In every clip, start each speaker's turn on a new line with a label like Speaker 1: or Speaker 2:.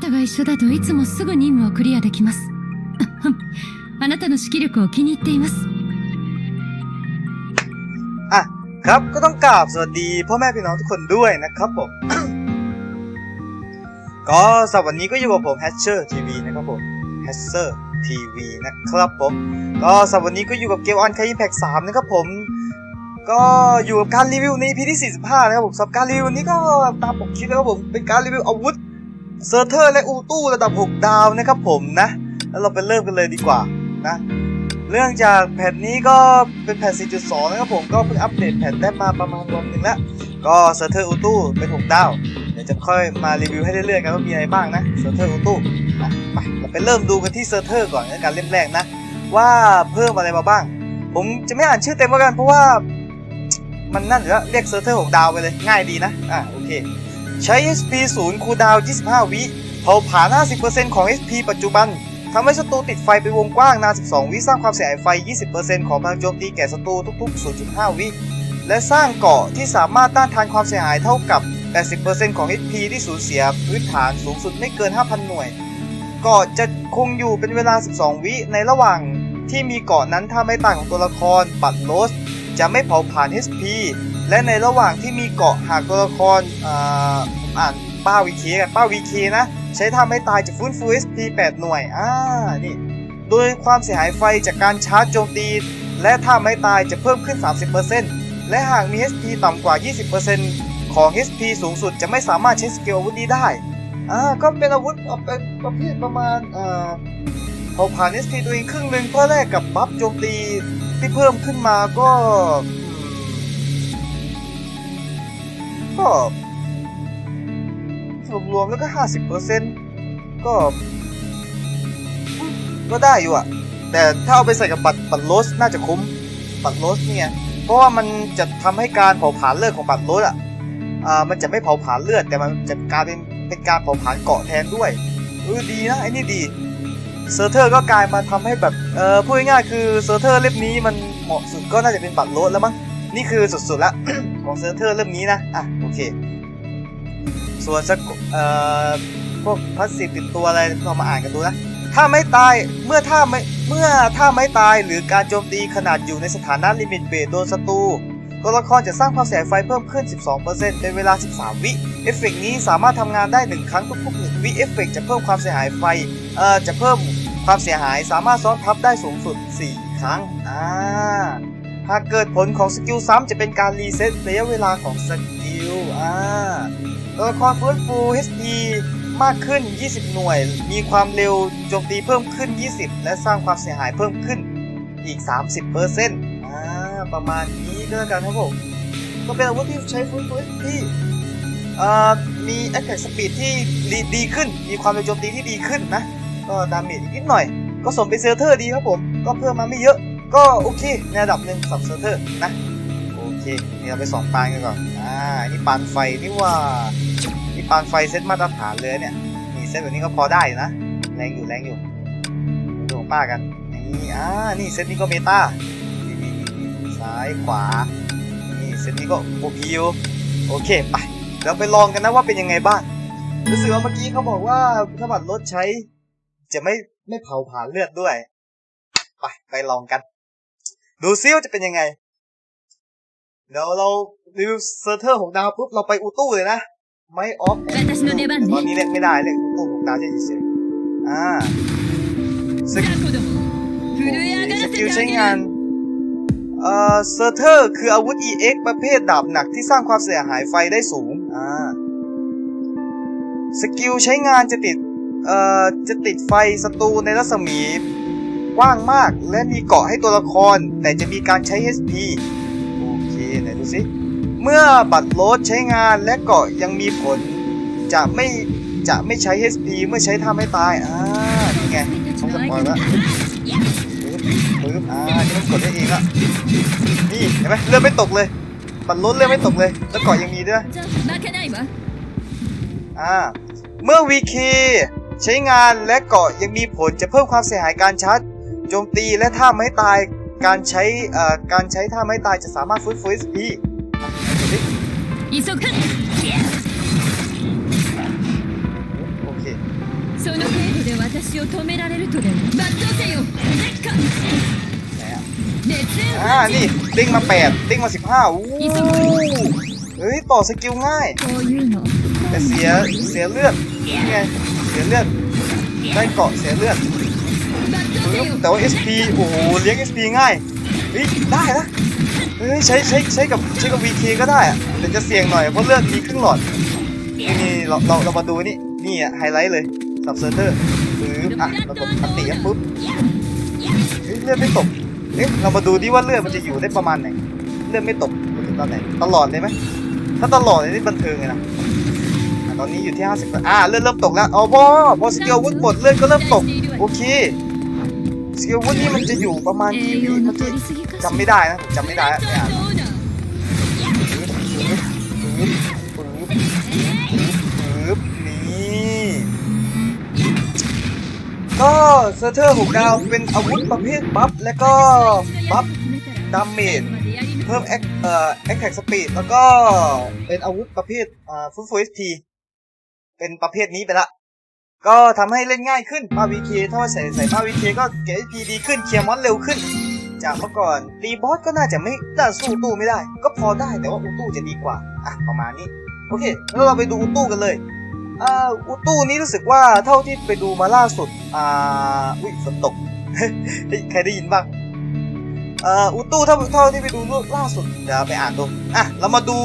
Speaker 1: 一緒だといつもすぐ任務をクリアできますあなたの指揮力を気に入っています
Speaker 2: อ่ะครับก็ต้องกราบสวัสดีพ่อแม่พี่น้องทุกคนด้วยนะครับผม ก็สำหรับวันนี้ก็อยู่กับผม Hatcher TV นะครับผม Hatcher TV นะครับผม ก็สำหรับวันนี้ก็อยู่กับเกมออนคา i ิ p พ c 3นะครับผม ก็อยู่กับการรีวิวใน EP ที่ 45 นะครับผมสำหรับการรีวิววันนี้ก็ตามผมคิดนะครับผมเป็นการรีวิวอาวุธ เซอร์เทอร์และอูตู้ระดับ 6 ดาวนะครับผมนะ แล้วเราไปเริ่มกันเลยดีกว่านะ เรื่องจากแผ่นนี้ก็เป็นแผ่น4.2 นะครับผม ก็เพิ่งอัปเดตแผ่นได้มาประมาณวันหนึ่งแล้ว ก็เซอร์เทอร์อูตู้เป็น 6 ดาว เดี๋ยวจะค่อยมารีวิวให้เรื่อยๆกันว่ามีอะไรบ้างนะเซอร์เทอร์อูตู้ไปเราไปเริ่มดูกันที่เซอร์เทอร์ก่อนในการเล่มแรกนะ ว่าเพิ่มอะไรมาบ้าง ผมจะไม่อ่านชื่อเต็มแล้วกันเพราะว่ามันนั่นอยู่แล้วเรียกเซอร์เทอร์6ดาวไปเลยง่ายดีนะ อะโอเค ใช้ HP 0คูลดาวน์25 วิเผาผลาญ50%ของ HP ปัจจุบันทำให้ศัตรูติดไฟไปวงกว้างนาน 12 วิสร้างความเสียหายไฟ 20%ของพลังโจมตีแก่ศัตรูทุก ๆ 0.5 วิ และสร้างเกาะที่สามารถต้านทานความเสียหายเท่ากับ 80%ของ HP ที่สูญเสียพื้นฐานสูงสุดไม่เกิน 5,000 หน่วย เกาะจะคงอยู่เป็นเวลา 12 วิในระหว่างที่มีเกาะนั้นถ้าไม่ต่างของตัวละคร บัตรโลสจะไม่เผาผลาญ HP และในระหว่างที่มีเกาะหากตัวละครอ่าผมอ่านป้าวีเคกันป้าวีเคนะ ใช้ทำให้ตายจะฟื้นฟู SP 8 หน่วยอ่านี่โดยความเสียหายไฟจากการชาร์จโจมตี และถ้าไม่ตายจะเพิ่มขึ้น 30%และหากมี HP ต่ำกว่า 20%ของ HP สูงสุดจะไม่สามารถใช้สกิลอาวุธนี้ได้อ่าก็เป็นอาวุธเป็นประเภทประมาณอ่าเผาผ่าน SP ตัวเองครึ่งหนึ่งเพื่อแลกกับบัฟโจมตีที่เพิ่มขึ้นมาก็ ก็รวมๆแล้วก็ห้าสิบเปอร์เซ็นต์ก็ ก็ได้อยู่อะแต่ถ้าเอาไปใส่กับบัตรบัตรโลสน่าจะคุ้มบัตรโลสเนี่ยเพราะว่ามันจะทำให้การเผาผลาญเลือดของบัตรโลสอะอ่ามันจะไม่เผาผลาญเลือด แต่มันจะกลายเป็นเป็นการเผาผลาญเกาะแทนด้วยเออดีนะไอ้นี่ดีเซอร์เทอร์ก็กลายมาทำให้แบบเออพูดง่ายๆคือเซอร์เทอร์เล่มนี้มันเหมาะสุดก็น่าจะเป็นบัตรโลสแล้วมั้งนี่คือสุดๆละของเซอร์เทอร์เล่มนี้นะอะ เค ส่วนสกเอ่อพวกพลาสติติดตัวอะไรเรามาอ่านกันดูนะถ้าไม่ตายเมื่อถ้าไม่เมื่อถ้าไม่ตายหรือการโจมตีขนาดอยู่ในสถานะลิมิตเบรโดนศัตรูตัวละครจะสร้างความเสียไฟเพิ่มขึ้น 12%เป็นเวลา 13 วิ เอฟเฟกต์นี้สามารถทำงานได้ 1 ครั้งทุกๆ1วิ เอฟเฟกต์จะเพิ่มความเสียหายไฟ เอ่อ จะเพิ่มความเสียหายสามารถซ้อนทับได้สูงสุด 4 ครั้ง อ่า หากเกิดผลของสกิลซ้ำจะเป็นการรีเซ็ตระยะเวลาของสกิลอ่าตัวละครฟื้นฟู HP มากขึ้น 20 หน่วย มีความเร็วโจมตีเพิ่มขึ้น 20 และสร้างความเสียหายเพิ่มขึ้นอีก 30%อ่าประมาณนี้ก็แล้วกันครับผม ก็เป็นอาวุธที่ใช้ฟื้นฟู HP อ่ามี attack speed ที่ดีดีขึ้น มีความเร็วโจมตีที่ดีขึ้นนะ ก็ดาเมจอีกนิดหน่อย ก็สมเป็นเซอร์เทอร์ดีครับผม ก็เพิ่มมาไม่เยอะ ก็โอเคในระดับหนึ่งสำหรับเซอร์เทอร์นะโอเคนี่เราไปสองปานกันก่อนอ่านี่ปานไฟนี่ว่านี่ปานไฟเซตมาตรฐานเลยเนี่ยนี่เซตแบบนี้ก็พอได้นะแรงอยู่แรงอยู่ดูของป้ากันนี่อ่านี่เซตนี้ก็เมตานี่นี่ซ้ายขวานี่เซตนี้ก็โอพีอยู่โอเคไปเราไปลองกันนะว่าเป็นยังไงบ้างรู้สึกว่าเมื่อกี้เขาบอกว่าถ้าบัตรรถใช้ จะไม่ไม่เผาผลาญเลือดด้วย ไปไปลองกัน ดูซิว่าจะเป็นยังไง เดี๋ยวเรารีวิวเซอร์เทอร์ของดาวปุ๊บเราไปอูตู้เลยนะ ไม่ออฟตอนนี้เล่นไม่ได้เลยอูตู้ของดาวจะเฉยๆอ่าสกิลใช้งานเอ่อเซอร์เทอร์คืออาวุธ EX ประเภทดาบหนักที่สร้างความเสียหายไฟได้สูง อ่า สกิลใช้งานจะติด เอ่อ จะติดไฟศัตรูในรัศมี กว้างมากและมีเกาะให้ตัวละคร แต่จะมีการใช้ HP โอเคไหนดูสิ เมื่อบัตรโลดใช้งานและเกาะยังมีผล จะไม่จะไม่ใช้ HP เมื่อใช้ท่าไม่ตาย อ่า นี่ไง
Speaker 1: ต้องสปอยแล้ว
Speaker 2: ปึ๊บอ่านี่มันกดได้เองละนี่เห็นไหมเลือดไม่ตกเลย บัตรโลดเลือดไม่ตกเลย แล้วเกาะยังมีด้วยอ่าเมื่อวีคีใช้งานและเกาะยังมีผลจะเพิ่มความเสียหายการชาร์จ โจมตีและท่าไม่ตาย การใช้เอ่อการใช้ท่าไม่ตายจะสามารถฟื้นฟู SP อ่ะดูดิ
Speaker 1: 急ぐ
Speaker 2: โอเค
Speaker 1: その程度で私を止められるとでも抜刀せよ烈火
Speaker 2: ไหนอะ
Speaker 1: 烈焰
Speaker 2: อ่า นี่ติ้งมาแปดติ้งมาสิบห้าอู้เฮ้ย ต่อสกิลง่าย
Speaker 1: こういうの
Speaker 2: แต่เสีย เสียเลือดนี่ไง เสียเลือด ได้เกาะเสียเลือด
Speaker 1: 抜刀せ
Speaker 2: ปึ๊บ
Speaker 1: よ
Speaker 2: แต่ว่า SP โอ้โหเลี้ยง SP ง่ายเฮ้ยได้นะเฮ้ยใช้ใช้ใช้กับใช้กับ VK ก็ได้อะแต่จะเสี่ยงหน่อยเพราะเลือดมีครึ่งหลอดนี่นี่เราเราเรามาดูนี่นี่อะไฮไลท์เลยสับเซอร์เตอร์ปึ๊บอะเรากดอันติอะปุ๊บเฮ้ยเลือดไม่ตกเอ๊ะเรามาดูดิว่าเลือดมันจะอยู่ได้ประมาณไหนเลือดไม่ตกถึงตอนไหนตลอดเลยไหมถ้าตลอดเลยนี่บันเทิงเลยนะตอนนี้อยู่ที่ 50อ่าเลือดเริ่มตกแล้วอ๋อพอพอสกิลวุธหมดเลือดก็เริ่มตกโอเค สกิลวันนี้มันจะอยู่ประมาณกี่วิ
Speaker 1: นะ
Speaker 2: จำไม่ได้นะจำไม่ได้เนี่ยปึ๊นก็เซอร์เทอร์หกดาวเป็นอาวุธประเภทบัฟและก็บัฟดามเมจเพิ่มแอคเอ่อแอคแท็กสปีดแล้วก็เป็นอาวุธประเภทอ่าฟูฟูเอสทีเป็นประเภทนี้ไปละ ก็ทำให้เล่นง่ายขึ้นมาวีเคถ้าว่าใส่ใส่มาวีเคก็เกจพีดีขึ้นเคลียร์มอนเร็วขึ้น จากเมื่อก่อนตีบอสก็น่าจะไม่น่าสู้ตู้ไม่ได้ ก็พอได้แต่ว่าอูตู้จะดีกว่าอะประมาณนี้โอเคแล้วเราไปดูอูตู้กันเลยอ่าอูตู้นี้รู้สึกว่าเท่าที่ไปดูมาล่าสุดอ่าอุ้ยฝนตกเฮ้ยใครได้ยินบ้างเอ่ออูตู้เท่าเท่าที่ไปดูล่าสุดเดี๋ยวไปอ่านดูอะเรามาดู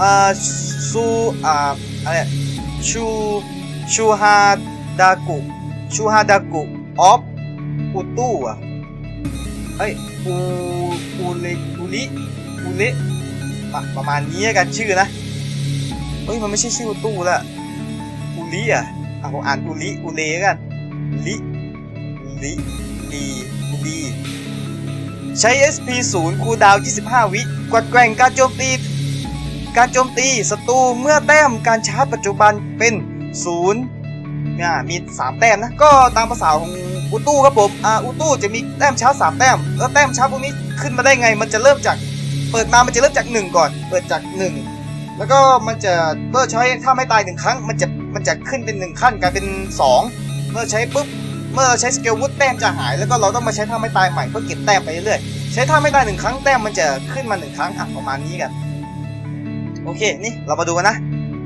Speaker 2: อ่าซูอ่าอะไรชู ชูฮาดากุชูฮาดากุออฟอูตู้อะเอ้ยอูอูเลอูลิอูเลประมาณนี้กันชื่อนะเฮ้ยมันไม่ใช่ชื่ออูตู้ละอูลิอะอะผมอ่านอูลิอูเลกันลิลิลีลีใช้ SP 0คูดาว 25 วิกวัดแกว่งการโจมตี การโจมตีศัตรูเมื่อแต้มการชาร์จปัจจุบันเป็น 0เนี่ยมี 3 แต้มนะ ก็ตามภาษาของอุตู้ครับผมอ่าอุตู้จะมีแต้มช้าร์จ3แต้ม แล้วแต้มช้าพวกนี้ขึ้นมาได้ไง มันจะเริ่มจากเปิดมา มันจะเริ่มจาก 1 ก่อน เปิดจาก 1 แล้วก็มันจะเมื่อใช้ถ้าไม่ตายหนึ่งครั้ง มันจะมันจะขึ้นเป็น 1 ขั้นกลายเป็น 2 เมื่อใช้ปุ๊บเมื่อใช้สเกลวุฒแต้มจะหาย แล้วก็เราต้องมาใช้ท่าไม่ตายใหม่เพื่อเก็บแต้มไปเรื่อยๆใช้ท่าไม่ตายหนึ่งครั้งแต้มมันจะขึ้นมาหนึ่งครั้งอะประมาณนี้กันโอเคนี่เรามาดูกันนะ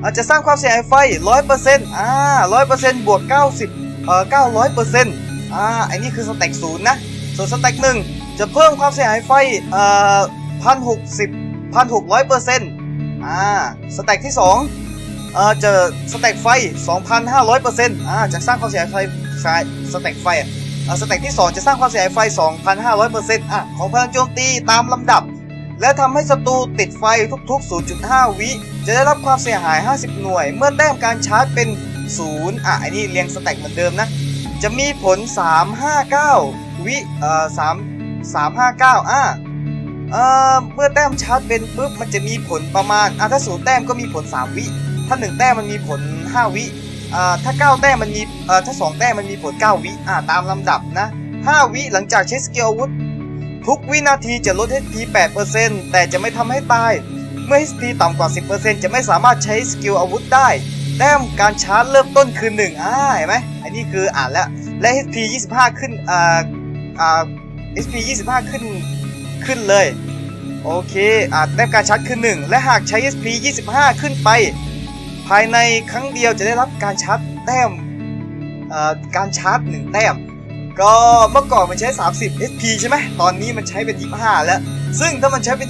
Speaker 2: อาจจะสร้างความเสียหายไฟร้อยเปอร์เซ็นต์อ่าร้อยเปอร์เซ็นต์บวกเก้าสิบเอ่อเก้าร้อยเปอร์เซ็นต์อ่าไอันนี้คือสเต็กศูนย์นะ ส่วนสเต็กหนึ่งจะเพิ่มความเสียหายไฟเอ่อพันหกสิบพันหกร้อยเปอร์เซ็นต์อ่าสเต็กที่สองเอ่อจะสเต็กไฟสองพันห้าร้อยเปอร์เซ็นต์อ่าจะสร้างความเสียหายไฟสเต็กไฟอะสเต็กที่ 2 จะสร้างความเสียหายไฟ 2,500%อะ ของพลังโจมตีตามลำดับ และทำให้ศัตรูติดไฟทุกๆ 0.5 วิ จะได้รับความเสียหาย 50 หน่วย เมื่อแต้มการชาร์จเป็น 0 อะไอันนี้เรียงสเต็กเหมือนเดิมนะ จะมีผล 359 วิ เอ่อ 3 359 อะเอ่อ เมื่อแต้มชาร์จเป็นปุ๊บ มันจะมีผลประมาณ อะถ้า 0 แต้มก็มีผล 3 วิ ถ้า 1 แต้มมันมีผล 5 วิ อ่า ถ้า 9 แต้มมันมี เอ่อ ถ้า 2 แต้มมันมีผล 9 วิ อ่าตามลำดับนะ 5 วิหลังจากใช้สกิลอาวุธ ทุกวินาทีจะลด HP 8%แต่จะไม่ทำให้ตาย เมื่อ HP ต่ำกว่า 10%จะไม่สามารถใช้สกิลอาวุธได้ แต้มการชาร์จเริ่มต้นคือ1อ่าเห็นไหมอันนี้คืออ่านแล้ว และ HP 25 ขึ้นอ่าอ่า HP 25 ขึ้นขึ้นเลย โอเคอ่าแต้มการชาร์จคือ 1 และหากใช้ SP 25 ขึ้นไป ภายในครั้งเดียวจะได้รับการชาร์จแต้มการชาร์จ 1 แต้ม ก็เมื่อก่อนมันใช้ 30 SP ใช่ไหมตอนนี้มันใช้เป็น 25 แล้ว ซึ่งถ้ามันใช้เป็น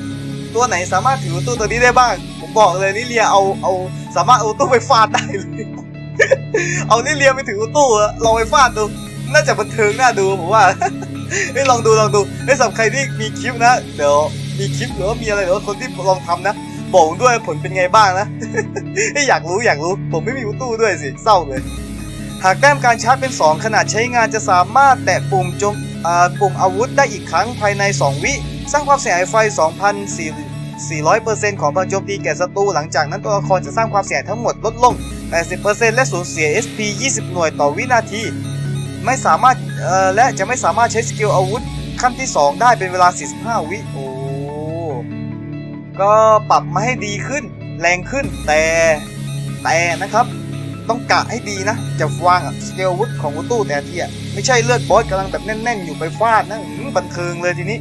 Speaker 2: 25 ตัวไหนสามารถถือตู้ตัวนี้ได้บ้าง ผมบอกเลยนิเลียเอาเอาสามารถเอาตู้ไปฟาดได้เลย เอานิเลียไปถือตู้ลองไปฟาดดู น่าจะบันเทิงน่าดูผมว่าเฮ้ยลองดูลองดูเฮ้ยสำหรับใครที่มีคลิปนะ เดี๋ยวมีคลิปหรือว่ามีอะไรหรือว่าคนที่ลองทำนะบอกผมด้วยผลเป็นไงบ้างนะเฮ้อยากรู้อยากรู้ ผมไม่มีตู้ด้วยสิเศร้าเลย หากแต้มการชาร์จเป็น 2 ขนาดใช้งานจะสามารถแตะปุ่มจมปุ่มอาวุธได้อีกครั้งภายใน 2 วิ สร้างความเสียหายไฟ 2,400%ของพลังโจมตีแก่ศัตรูหลังจากนั้นตัวละครจะสร้างความเสียหายทั้งหมดลดลง 80%และสูญเสีย SP 20 หน่วยต่อวินาที ไม่สามารถและจะไม่สามารถใช้สกิลอาวุธขั้นที่ 2 ได้เป็นเวลา 45 วิโอ้ก็ปรับมาให้ดีขึ้น แรงขึ้นแต่แต่นะครับ ต้องกะให้ดีนะ จะวางสเกลวุธของอุตู้แต่ทีอะไม่ใช่เลือดบอสกำลังแบบแน่นๆ อยู่ไปฟาดนะบันเทิงเลยทีนี้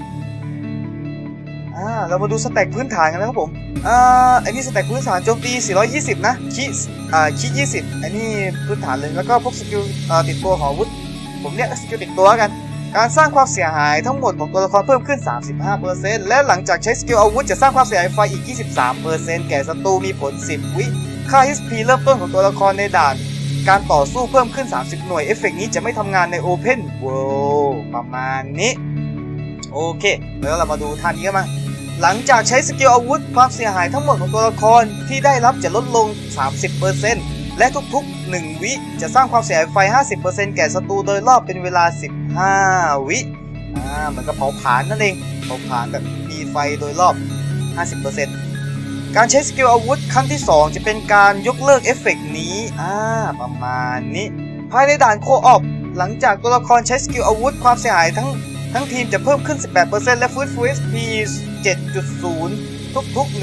Speaker 2: อ่าเรามาดูสเต็กพื้นฐานกันนะครับผมอ่าอันนี้สเต็กพื้นฐานโจมตี 420 นะคิอ่าคิ20 อันนี้พื้นฐานเลยแล้วก็พวกสกิลอ่าติดตัวของวุธผมเรียกสกิลติดตัวแล้วกันการสร้างความเสียหายทั้งหมดของตัวละครเพิ่มขึ้น 35%และหลังจากใช้สกิลอาวุธจะสร้างความเสียหายไฟอีก 23%แก่ศัตรูมีผล 10 วิ ค่า HP เริ่มต้นของตัวละครในด่าน การต่อสู้เพิ่มขึ้น 30 หน่วย เอฟเฟกต์นี้จะไม่ทำงานใน Open World ประมาณนี้ โอเค แล้วเรามาดูท่านี้กันมางหลังจากใช้สกิลอาวุธ ความเสียหายทั้งหมดของตัวละครที่ได้รับจะลดลง 30%และทุกๆ 1 วิจะสร้างความเสียหายไฟ 50%แก่ศัตรูโดยรอบเป็นเวลา 15 วิอ่าเหมือนกับเผาผลาญนั่นเองเผาผลาญแบบมีไฟโดยรอบ 50% การใช้สกิลอาวุธขั้นที่ 2 จะเป็นการยกเลิกเอฟเฟกต์นี้อ่าประมาณนี้ ภายในด่านโคออฟหลังจากตัวละครใช้สกิลอาวุธความเสียหายทั้งทั้งทีมจะเพิ่มขึ้น 18%และฟื้นฟู SP 7.0 ทุกๆ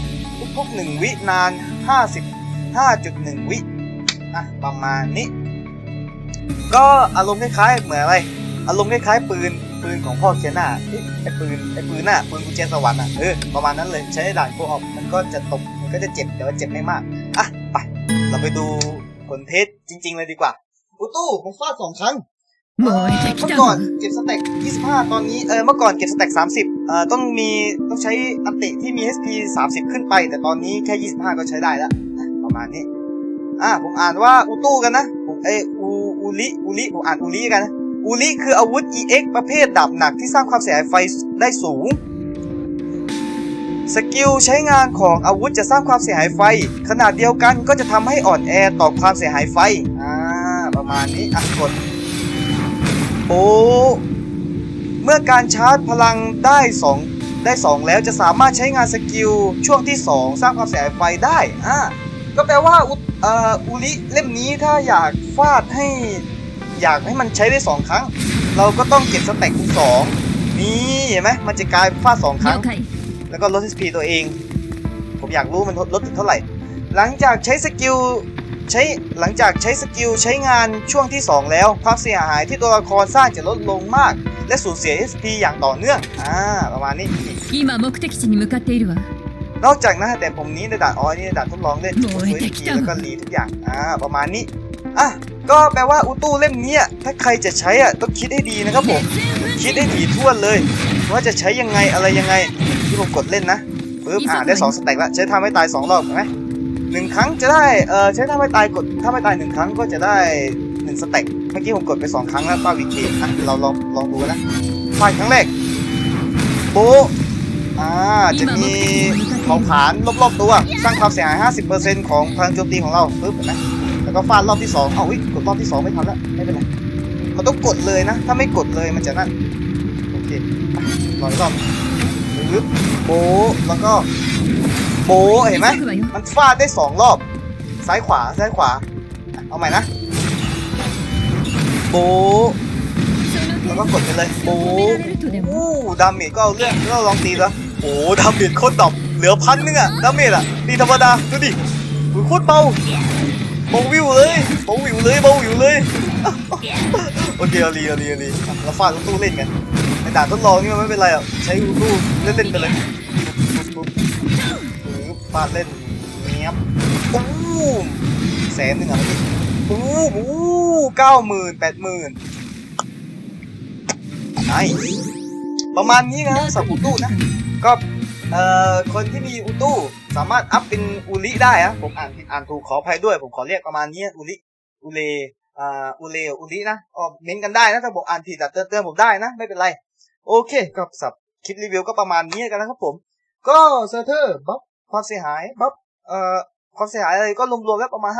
Speaker 2: 1ทุกๆ1วินาน 55.1 วิอะประมาณนี้ ก็อารมณ์คล้ายๆเหมือนอะไร อารมณ์คล้ายๆปืนปืนของพ่อเคียนาไอ้ปืนไอ้ปืนน่ะปืนกุญแจสวรรค์อะเออประมาณนั้นเลยใช้ในด่านโคออฟ ก็จะตกมันก็จะเจ็บแต่ว่าเจ็บไม่มากอะไปเราไปดูผลเทสจริง ๆ เลยดีกว่าอุตู้ผมฟาดสองครั้งเมื่อก่อนเก็บสแต็ก25 ตอนนี้เออเมื่อก่อนเก็บสแต็ก30เอ่อต้องมีต้องใช้อันติที่มี HP 30 ขึ้นไป แต่ตอนนี้แค่ 25 ก็ใช้ได้แล้วประมาณนี้อ่าผมอ่านว่าอุตู้กันนะเออูอูลิอูลิผมอ่านอูลิกันนะอูลิคืออาวุธ EX ประเภทดาบหนักที่สร้างความเสียหายไฟได้สูง สกิลใช้งานของอาวุธจะสร้างความเสียหายไฟ ขนาดเดียวกันก็จะทำให้อ่อนแอต่อความเสียหายไฟ อ่า ประมาณนี้อะกดโอ้เมื่อการชาร์จพลังได้2ได้2 แล้วจะสามารถใช้งานสกิลช่วงที่ 2 สร้างความเสียหายไฟได้อ่าก็แปลว่าอุเอ่ออุลิเล่มนี้ถ้าอยากฟาดให้อยากให้มันใช้ได้ 2 ครั้ง เราก็ต้องเก็บสเต็กคูณสองนี่เห็นไหมมันจะกลายเป็นฟาด2ครั้ง แล้วก็ลด HP ตัวเอง ผมอยากรู้มันลดถึงเท่าไหร่ หลังจากใช้สกิลใช้หลังจากใช้สกิลใช้งานช่วงที่ 2 แล้ว ความเสียหายที่ตัวละครสร้างจะลดลงมาก และสูญเสีย HP อย่างต่อเนื่องอ่าประมาณนี้นอกจากนะแต่ผมนี้ในด่านอ้อยนี่ในด่านทดลองเล่น
Speaker 1: ผมซื้อที
Speaker 2: แล้วก็รีทุกอย่างอ่าประมาณนี้อะก็แปลว่าอุตู้เล่มนี้ถ้าใครจะใช้อะต้องคิดให้ดีนะครับผม คิดให้ถี่ทั่วเลย ว่าจะใช้ยังไงอะไรยังไง ที่ผมกดเล่นนะปึ๊บอ่าได้สองสเต็กแล้วใช้ทำให้ตายสองรอบเห็นไหมหนึ่งครั้งจะได้เออใช้ทำให้ตายกดถ้าไม่ตายหนึ่งครั้งก็จะได้หนึ่งสเต็กเมื่อกี้ผมกดไปสองครั้งแล้วป้าวิกีอะเราลองลองดูนะฟาดครั้งแรกโบะอ่าจะมีเผาผลาญรอบๆตัวสร้างความเสียหาย 50%ของพลังโจมตีของเราปึ๊บเห็นไหมแล้วก็ฟาดรอบที่สองเอาวิกดรอบที่สองไม่ทันแล้ว ไม่เป็นไรมันต้องกดเลยนะ ถ้าไม่กดเลยมันจะนั่น โอเคอะรออีกรอบึบโบะแล้วก็โบะเห็นไหมมันฟาดได้สองรอบ ซ้ายขวาซ้ายขวา เอาใหม่นะ โบะแล้วก็กดไปเลยโบโอ้ดาเมจก็เอาเรื่องเราลองตีแล้วโอ้ดาเมจโคตรดอบเหลือพันนึงอะดาเมจอะตีธรรมดาดูดิโคตรเบาเบาวิวเลยเบาวิวเลยเบาวิวเลยโอเคเอาลีอาลีเอาลีเราฟาดตู้เล่นกัน ด่านทดลองนี่มันไม่เป็นไรอะใช้ตู้เล่นเล่นๆไปเลยปุ๊บปุ๊บฟาดเล่นเนี้ยบปูมแสนหนึ่งอะเมื่อกี้ปูมปูเก้าหมื่นแปดหมื่นไอประมาณนี้นะสำหรับอุตู้นะก็เอ่อคนที่มีอุตู้สามารถอัพเป็นอุลิได้อะผมอ่านผิดอ่านถูกขออภัยด้วย ผมขอเรียกประมาณนี้อุลิอุเลอ่าอุเลอุลินะอ๋อเม้นกันได้นะถ้าผมอ่านผิดเตือนเตือนผมได้นะ ไม่เป็นไร โอเคก็สับคลิปรีวิวก็ประมาณนี้กันนะครับผม ก็เซอร์เทอร์บัฟความเสียหายบัฟเอ่อความเสียหายอะไรก็รวมๆแล้วประมาณ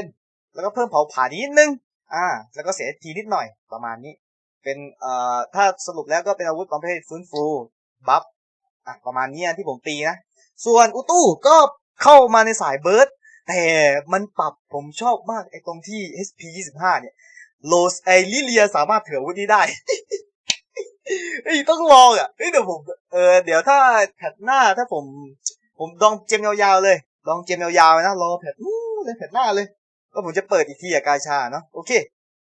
Speaker 2: 50%แล้วก็เพิ่มเผาผลาญนิดนึง อ่า แล้วก็เสียทีนิดหน่อยประมาณนี้ เป็นเอ่อถ้าสรุปแล้วก็เป็นอาวุธประเภทฟื้นฟูบัฟอะประมาณนี้ที่ผมตีนะ ส่วนอุตู้ก็เข้ามาในสายเบิร์ดแต่มันปรับผมชอบมากไอ้ตรงที่ SP 25เนี่ยโลสไอลิเลียสามารถเถืออวุธนี้ได้ เฮ้ยต้องลองอะเฮ้ยเดี๋ยวผมเออเดี๋ยวถ้าแพทหน้าถ้าผม ผมลองเจมยาวๆเลย ลองเจมยาวๆนะรอแพทอู้เลยแพทหน้าเลยก็ผมจะเปิดอีกทีอะกายชาเนาะโอเค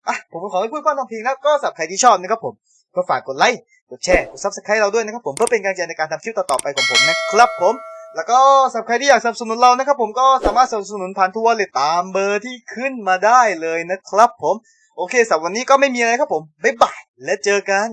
Speaker 2: อะผมขอให้พูดความทำเพลงแล้วก็สับใครที่ชอบนะครับผมก็ฝากกดไลค์กดแชร์กดซับสไครต์เราด้วยนะครับผมเพื่อเป็นกำลังใจในการทำคลิปต่อๆไปของผมนะครับผมแล้วก็สำหรับใครที่อยากสนับสนุนเรานะครับผมก็สามารถสนับสนุนผ่านทัวร์เลยตามเบอร์ที่ขึ้นมาได้เลยนะครับผม โอเคสำหรับวันนี้ก็ไม่มีอะไรครับผม บ๊ายบาย และเจอกัน